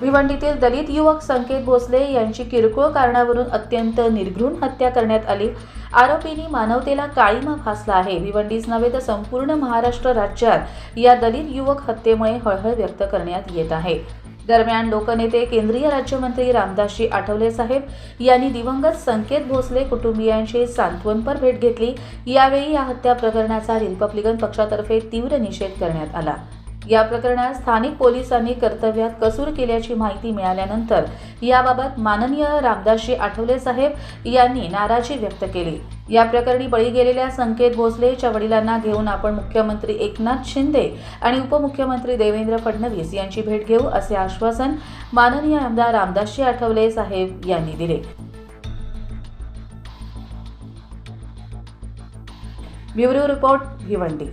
भिवंडीतील दलित युवक संकेत भोसले यांची किरकोळ कारणावरून अत्यंत निर्घृण हत्या करण्यात आली. आरोपींनी मानवतेला काळीमा फासला आहे. भिवंडीच नव्हे तर संपूर्ण महाराष्ट्र राज्यात या दलित युवक हत्येमुळे हळहळ व्यक्त करण्यात येत आहे. दरम्यान लोकनेते केंद्रीय राज्यमंत्री रामदासजी आठवले साहेब यांनी दिवंगत संकेत भोसले कुटुंबियांशी सांत्वनपर भेट घेतली. यावेळी या हत्या प्रकरणाचा रिपब्लिकन पक्षातर्फे तीव्र निषेध करण्यात आला. या प्रकरणात स्थानिक पोलिसांनी कर्तव्यात कसूर केल्याची माहिती मिळाल्यानंतर याबाबत माननीय रामदासजी आठवले साहेब यांनी नाराजी व्यक्त केली. या प्रकरणी बळी गेलेल्या संकेत भोसलेच्या वडिलांना घेऊन आपण मुख्यमंत्री एकनाथ शिंदे आणि उपमुख्यमंत्री देवेंद्र फडणवीस यांची भेट घेऊ असे आश्वासन माननीय आमदार रामदासजी आठवले साहेब यांनी दिले. Bureau report Bhiwandi.